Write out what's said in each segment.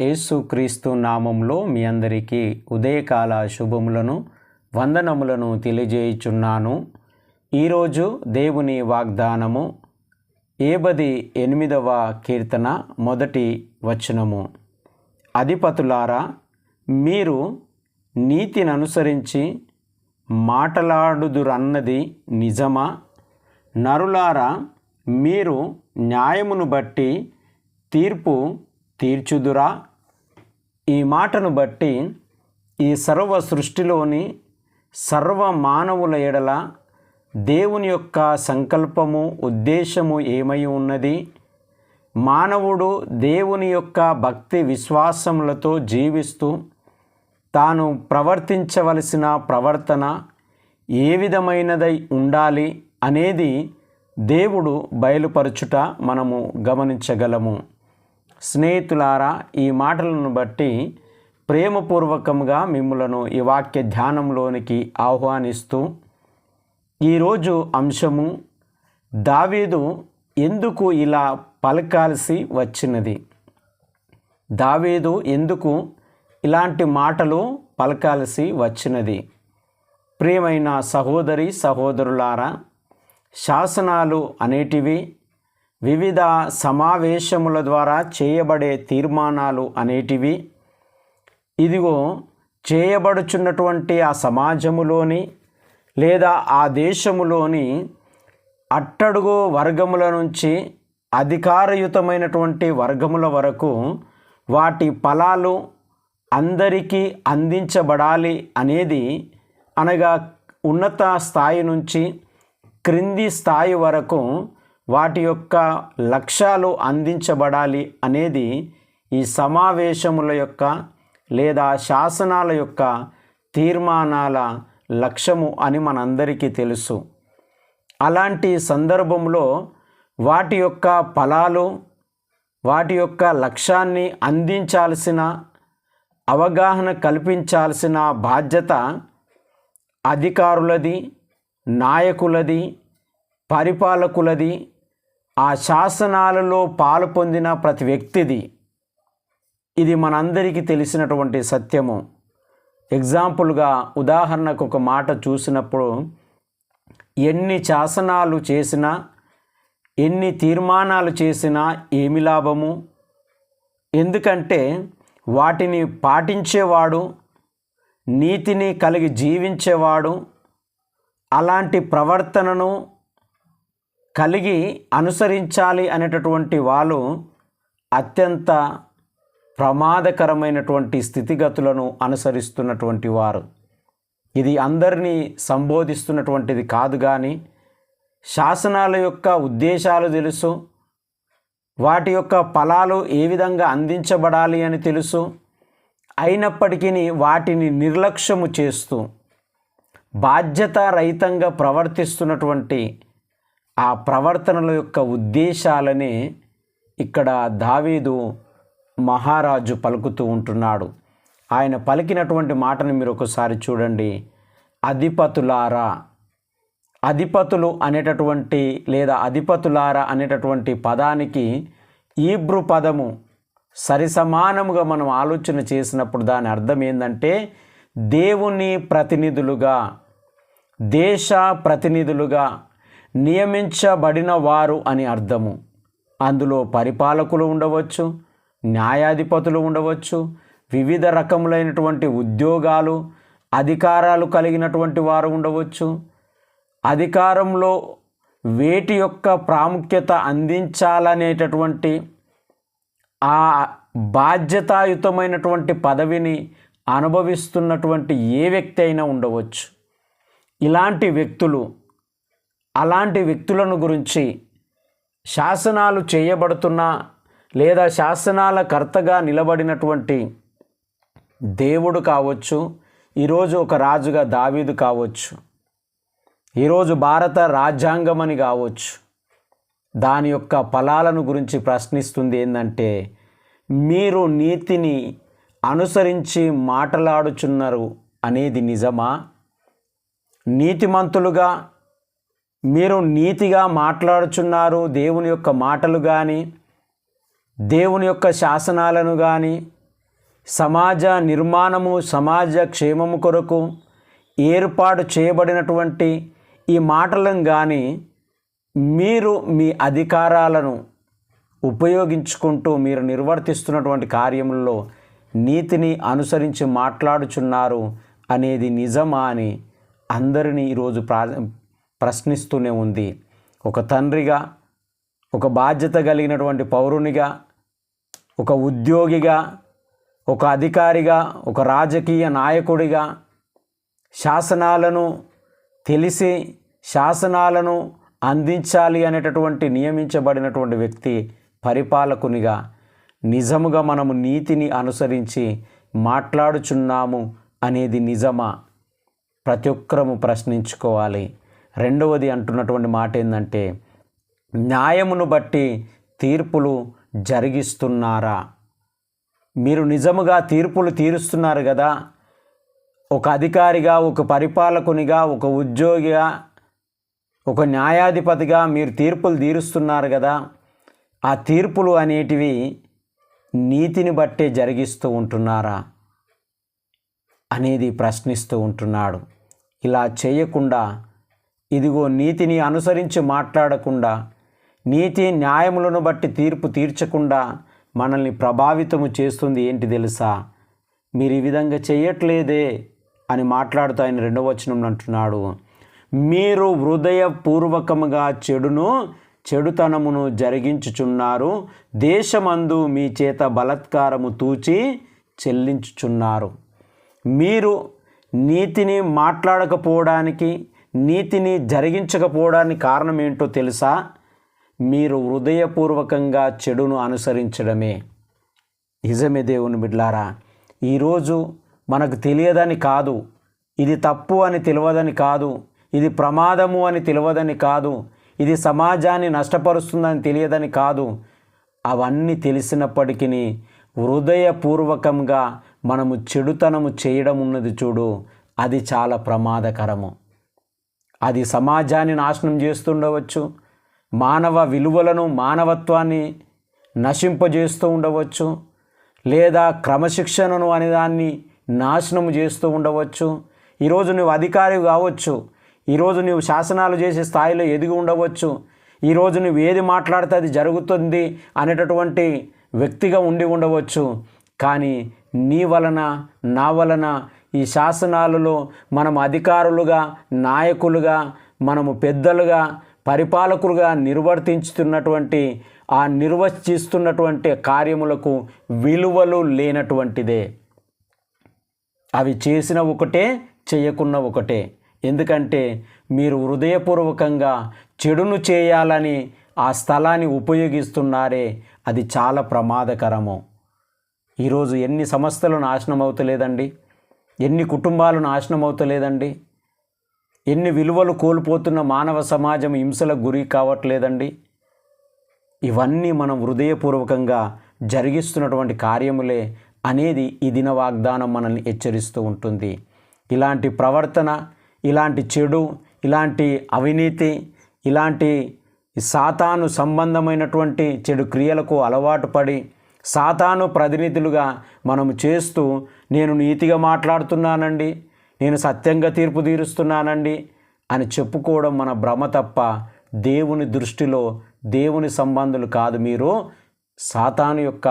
యేసుక్రీస్తు నామంలో మీ అందరికీ ఉదయకాల శుభములను వందనములను తెలియజేయుచున్నాను. ఈరోజు దేవుని వాగ్దానము ఏబది ఎనిమిదవ కీర్తన మొదటి వచనము. అధిపతులారా మీరు నీతిని అనుసరించి మాటలాడుదురన్నది నిజమా? నరులారా మీరు న్యాయమును బట్టి తీర్పు తీర్చుదురా? ఈ మాటను బట్టి ఈ సర్వ సృష్టిలోని సర్వ మానవుల ఎడల దేవుని యొక్క సంకల్పము ఉద్దేశము ఏమై ఉన్నది? మానవుడు దేవుని యొక్క భక్తి విశ్వాసములతో జీవిస్తూ తాను ప్రవర్తించవలసిన ప్రవర్తన ఏ విధమైనదై ఉండాలి అనేది దేవుడు బయలుపరచుట మనము గమనించగలము. స్నేహితులారా ఈ మాటలను బట్టి ప్రేమపూర్వకంగా మిమ్మలను ఈ వాక్య ధ్యానంలోనికి ఆహ్వానిస్తూ ఈరోజు అంశము దావీదు ఎందుకు ఇలా పలకాల్సి వచ్చినది? దావీదు ఎందుకు ఇలాంటి మాటలు పలకాల్సి వచ్చినది? ప్రియమైన సహోదరి సహోదరులారా శాసనాలు అనేటివి వివిధ సమావేశముల ద్వారా చేయబడే తీర్మానాలు అనేటివి. ఇదిగో చేయబడుచున్నటువంటి ఆ సమాజములోని లేదా ఆ దేశములోని అట్టడుగు వర్గముల నుంచి అధికారయుతమైనటువంటి వర్గముల వరకు వాటి ఫలాలు అందరికీ అందించబడాలి అనేది అనగా ఉన్నత స్థాయి నుంచి క్రింది స్థాయి వరకు వాటి యొక్క లక్ష్యాలు అందించబడాలి అనేది ఈ సమావేశముల యొక్క లేదా శాసనాల యొక్క తీర్మానాల లక్ష్యము అని మనందరికీ తెలుసు. అలాంటి సందర్భంలో వాటి యొక్క ఫలాలు వాటి యొక్క లక్ష్యాన్ని అందించాల్సిన అవగాహన కల్పించాల్సిన బాధ్యత అధికారులది నాయకులది పరిపాలకులది ఆ శాసనాలలో పాలు పొందిన ప్రతి వ్యక్తిది. ఇది మనందరికీ తెలిసినటువంటి సత్యము. ఎగ్జాంపుల్గా ఉదాహరణకు ఒక మాట చూసినప్పుడు ఎన్ని శాసనాలు చేసినా ఎన్ని తీర్మానాలు చేసినా ఏమి లాభము? ఎందుకంటే వాటిని పాటించేవాడు నీతిని కలిగి జీవించేవాడు అలాంటి ప్రవర్తనను కలిగి అనుసరించాలి అనేటటువంటి వాళ్ళు అత్యంత ప్రమాదకరమైనటువంటి స్థితిగతులను అనుసరిస్తున్నటువంటి వారు. ఇది అందరినీ సంబోధిస్తున్నటువంటిది కాదు కానీ శాసనాల యొక్క ఉద్దేశాలు తెలుసు వాటి యొక్క ఫలాలు ఏ విధంగా అందించబడాలి అని తెలుసు అయినప్పటికీ వాటిని నిర్లక్ష్యము చేస్తూ బాధ్యత రహితంగా ప్రవర్తిస్తున్నటువంటి ఆ ప్రవర్తనల యొక్క ఉద్దేశాలనే ఇక్కడ దావీదు మహారాజు పలుకుతూ ఉంటున్నాడు. ఆయన పలికినటువంటి మాటను మీరు ఒకసారి చూడండి. అధిపతులారా అధిపతులు అనేటటువంటి లేదా అధిపతులారా అనేటటువంటి పదానికి ఈబ్రు పదము సరిసమానముగా మనం ఆలోచన చేసినప్పుడు దాని అర్థం ఏంటంటే దేవుని ప్రతినిధులుగా దేశ ప్రతినిధులుగా నియమించబడిన వారు అని అర్థము. అందులో పరిపాలకులు ఉండవచ్చు న్యాయాధిపతులు ఉండవచ్చు వివిధ రకములైనటువంటి ఉద్యోగాలు అధికారాలు కలిగినటువంటి వారు ఉండవచ్చు. అధికారంలో వేటి యొక్క ప్రాముఖ్యత అందించాలనేటటువంటి ఆ బాధ్యతాయుతమైనటువంటి పదవిని అనుభవిస్తున్నటువంటి ఏ వ్యక్తి అయినా ఉండవచ్చు. ఇలాంటి వ్యక్తులు అలాంటి వ్యక్తులను గురించి శాసనాలు చేయబడుతున్న లేదా శాసనాల కర్తగా నిలబడినటువంటి దేవుడు కావచ్చు ఈరోజు ఒక రాజుగా దావీదు కావచ్చు ఈరోజు భారత రాజ్యాంగం అని కావచ్చు దాని యొక్క ఫలాలను గురించి ప్రశ్నిస్తుంది ఏంటంటే మీరు నీతిని అనుసరించి మాట్లాడుచున్నారు అనేది నిజమా? నీతిమంతులుగా మీరు నీతిగా మాట్లాడుచున్నారు దేవుని యొక్క మాటలు కానీ దేవుని యొక్క శాసనాలను కానీ సమాజ నిర్మాణము సమాజ క్షేమము కొరకు ఏర్పాటు చేయబడినటువంటి ఈ మాటలను కానీ మీరు మీ అధికారాలను ఉపయోగించుకుంటూ మీరు నిర్వర్తిస్తున్నటువంటి కార్యములలో నీతిని అనుసరించి మాట్లాడుచున్నారు అనేది నిజమా అని అందరినీ ఈరోజు ప్రా ప్రశ్నిస్తూనే ఉంది. ఒక తండ్రిగా ఒక బాధ్యత కలిగినటువంటి పౌరునిగా ఒక ఉద్యోగిగా ఒక అధికారిగా ఒక రాజకీయ నాయకుడిగా శాసనాలను తెలిసి శాసనాలను అందించాలి అనేటటువంటి నియమించబడినటువంటి వ్యక్తి పరిపాలకునిగా నిజముగా మనము నీతిని అనుసరించి మాట్లాడుచున్నాము అనేది నిజమా? ప్రతి ఒక్కరము ప్రశ్నించుకోవాలి. రెండవది అంటున్నటువంటి మాట ఏంటంటే న్యాయమును బట్టి తీర్పులు జరిగిస్తున్నారా? మీరు నిజముగా తీర్పులు తీరుస్తున్నారు కదా? ఒక అధికారిగా ఒక పరిపాలకునిగా ఒక ఉద్యోగిగా ఒక న్యాయాధిపతిగా మీరు తీర్పులు తీరుస్తున్నారు కదా? ఆ తీర్పులు అనేటివి నీతిని బట్టే జరిగిస్తూ ఉంటున్నారా? అనేది ప్రశ్నిస్తూ ఉంటున్నాడు. ఇలా చేయకుండా ఇదిగో నీతిని అనుసరించి మాట్లాడకుండా నీతి న్యాయములను బట్టి తీర్పు తీర్చకుండా మనల్ని ప్రభావితము చేస్తుంది ఏంటి తెలుసా? మీరు ఈ విధంగా చేయట్లేదే అని మాట్లాడుతూ ఆయన రెండవ వచనం అంటున్నాడు. మీరు హృదయపూర్వకముగా చెడును చెడుతనమును జరిగించుచున్నారు దేశమందు మీ చేత బలత్కారము తూచి చెల్లించుచున్నారు. మీరు నీతిని మాట్లాడకపోవడానికి నీతిని జరిగించకపోవడానికి కారణం ఏంటో తెలుసా? మీరు హృదయపూర్వకంగా చెడును అనుసరించడమే. నిజమే దేవుని బిడ్లారా ఈరోజు మనకు తెలియదని కాదు ఇది తప్పు అని తెలియదని కాదు ఇది ప్రమాదము అని తెలియదని కాదు ఇది సమాజాన్ని నష్టపరుస్తుందని తెలియదని కాదు అవన్నీ తెలిసినప్పటికీ హృదయపూర్వకంగా మనము చెడుతనము చేయడం ఉన్నది చూడు అది చాలా ప్రమాదకరము. అది సమాజాన్ని నాశనం చేస్తుండవచ్చు. మానవ విలువలను మానవత్వాన్ని నశింపజేస్తూ ఉండవచ్చు. లేదా క్రమశిక్షణను అనేదాన్ని నాశనం చేస్తూ ఉండవచ్చు. ఈరోజు నువ్వు అధికారి కావచ్చు. ఈరోజు నువ్వు శాసనాలు చేసే స్థాయిలో ఎదిగి ఉండవచ్చు. ఈరోజు నువ్వు ఏది మాట్లాడితే అది జరుగుతుంది అనేటటువంటి వ్యక్తిగా ఉండి ఉండవచ్చు. కానీ నీ వలన నా వలన ఈ శాసనాలలో మనం అధికారులుగా నాయకులుగా మనము పెద్దలుగా పరిపాలకులుగా నిర్వర్తించుతున్నటువంటి ఆ నిర్వర్తిస్తున్నటువంటి కార్యములకు విలువలు లేనటువంటిదే. అవి చేసిన ఒకటే చేయకున్న ఒకటే. ఎందుకంటే మీరు హృదయపూర్వకంగా చెడును చేయాలని ఆ స్థలాన్ని ఉపయోగిస్తున్నారే అది చాలా ప్రమాదకరము. ఈరోజు ఎన్ని సంస్థలు నాశనం అవుతలేదండి ఎన్ని కుటుంబాలు నాశనం అవుతలేదండి? ఎన్ని విలువలు కోల్పోతున్న మానవ సమాజం హింసలకు గురి కావట్లేదండి? ఇవన్నీ మనం హృదయపూర్వకంగా జరిగిస్తున్నటువంటి కార్యములే అనేది ఈ దిన వాగ్దానం మనల్ని హెచ్చరిస్తూ ఉంటుంది. ఇలాంటి ప్రవర్తన ఇలాంటి చెడు ఇలాంటి అవినీతి ఇలాంటి సాతాను సంబంధమైనటువంటి చెడు క్రియలకు అలవాటు పడి సాతాను ప్రతినిధులుగా మనం చేస్తూ నేను నీతిగా మాట్లాడుతున్నానండి నేను సత్యంగా తీర్పు తీరుస్తున్నానండి అని చెప్పుకోవడం మన భ్రమ తప్ప దేవుని దృష్టిలో దేవుని సంబంధులు కాదు మీరు సాతాను యొక్క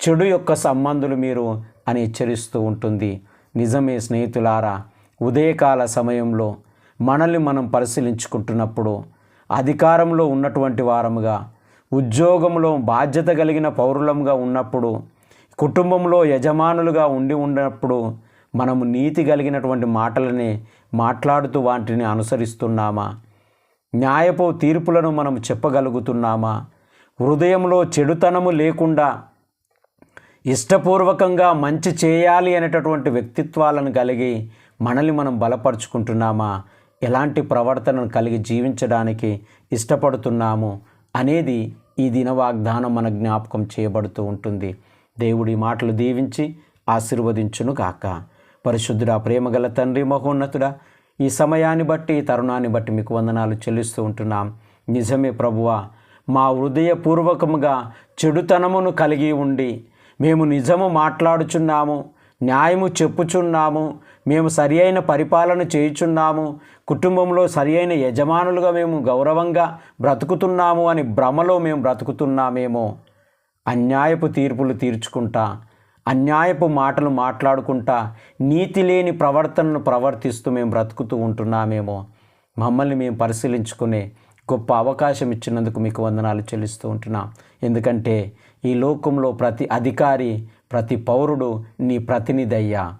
చెడు యొక్క సంబంధులు మీరు అని హెచ్చరిస్తూ ఉంటుంది. నిజమే స్నేహితులారా ఉదయకాల సమయంలో మనల్ని మనం పరిశీలించుకుంటున్నప్పుడు అధికారంలో ఉన్నటువంటి వారముగా ఉద్యోగంలో బాధ్యత కలిగిన పౌరులంగా ఉన్నప్పుడు కుటుంబంలో యజమానులుగా ఉండి ఉన్నప్పుడు మనము నీతి కలిగినటువంటి మాటలని మాట్లాడుతూ వాటిని అనుసరిస్తున్నామా? న్యాయపు తీర్పులను మనం చెప్పగలుగుతున్నామా? హృదయంలో చెడుతనము లేకుండా ఇష్టపూర్వకంగా మంచి చేయాలి అనేటటువంటి వ్యక్తిత్వాలను కలిగి మనల్ని మనం బలపరుచుకుంటున్నామా? ఎలాంటి ప్రవర్తనను కలిగి జీవించడానికి ఇష్టపడుతున్నాము? అనేది ఈ దిన వాగ్దానం మన జ్ఞాపకం చేయబడుతూ ఉంటుంది. దేవుడి మాటలు దీవించి ఆశీర్వదించును గాక. పరిశుద్ధుడా ప్రేమగల తండ్రి మహోన్నతుడా ఈ సమయాన్ని బట్టి ఈ తరుణాన్ని బట్టి మీకు వందనాలు చెల్లిస్తూ ఉంటున్నాం. నిజమే ప్రభువా మా హృదయపూర్వకముగా చెడుతనమును కలిగి ఉండి మేము నిజము మాట్లాడుచున్నాము. న్యాయము చెప్పుచున్నాము. మేము సరి అయిన పరిపాలన చేయుచున్నాము. కుటుంబంలో సరి అయిన యజమానులుగా మేము గౌరవంగా బ్రతుకుతున్నాము అని భ్రమలో మేము బ్రతుకుతున్నామేమో. అన్యాయపు తీర్పులు తీర్చుకుంటా అన్యాయపు మాటలు మాట్లాడుకుంటా నీతి లేని ప్రవర్తనను ప్రవర్తిస్తూ మేము బ్రతుకుతూ ఉంటున్నామేమో. మమ్మల్ని మేము పరిశీలించుకునే గొప్ప అవకాశం ఇచ్చినందుకు మీకు వందనాలు చెల్లిస్తూ ఉంటున్నాం. ఎందుకంటే ఈ లోకంలో ప్రతి అధికారి ప్రతి పౌరుడు నీ ప్రతినిధయ్యా.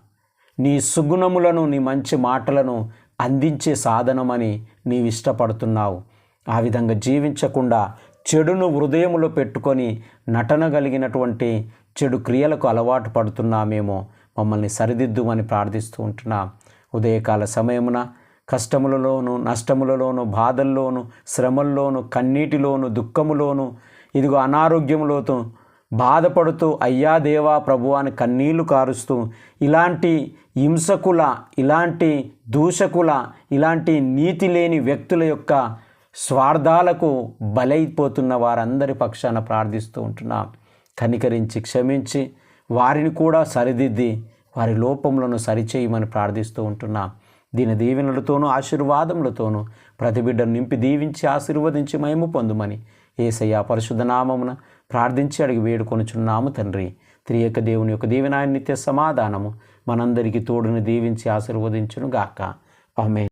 నీ సుగుణములను నీ మంచి మాటలను అందించే సాధనమని నీవు ఇష్టపడుతున్నావు ఆ విధంగా జీవించకుండా చెడును హృదయములో పెట్టుకొని నటన కలిగినటువంటి చెడు క్రియలకు అలవాటు పడుతున్నామేమో. మమ్మల్ని సరిదిద్దుమని ప్రార్థిస్తూ ఉంటున్నాం. ఉదయకాల సమయమున కష్టములలోను నష్టములలోను బాధల్లోను శ్రమల్లోను కన్నీటిలోను దుఃఖములోను ఇదిగో అనారోగ్యములోతో బాధపడుతూ అయ్యా దేవా ప్రభు అని కన్నీళ్ళు కారుస్తూ ఇలాంటి హింసకుల ఇలాంటి దూషకుల ఇలాంటి నీతి లేని వ్యక్తుల యొక్క స్వార్థాలకు బలైపోతున్న వారందరి పక్షాన ప్రార్థిస్తూ ఉంటున్నాం. కనికరించి క్షమించి వారిని కూడా సరిదిద్ది వారి లోపములను సరిచేయమని ప్రార్థిస్తూ ఉంటున్నాం. దీని దీవెనలతోనూ ఆశీర్వాదములతోనూ ప్రతి బిడ్డను నింపి దీవించి ఆశీర్వదించి మేము పొందుమని ఏసయ్య పరిశుద్ధ నామమున ప్రార్థించి అడిగి వేడుకొనుచున్నాము తండ్రి. త్రియక దేవుని యొక్క దీవెనాయ నిత్య సమాధానము మనందరికీ తోడుని దీవించి ఆశీర్వదించును గాక ఆమె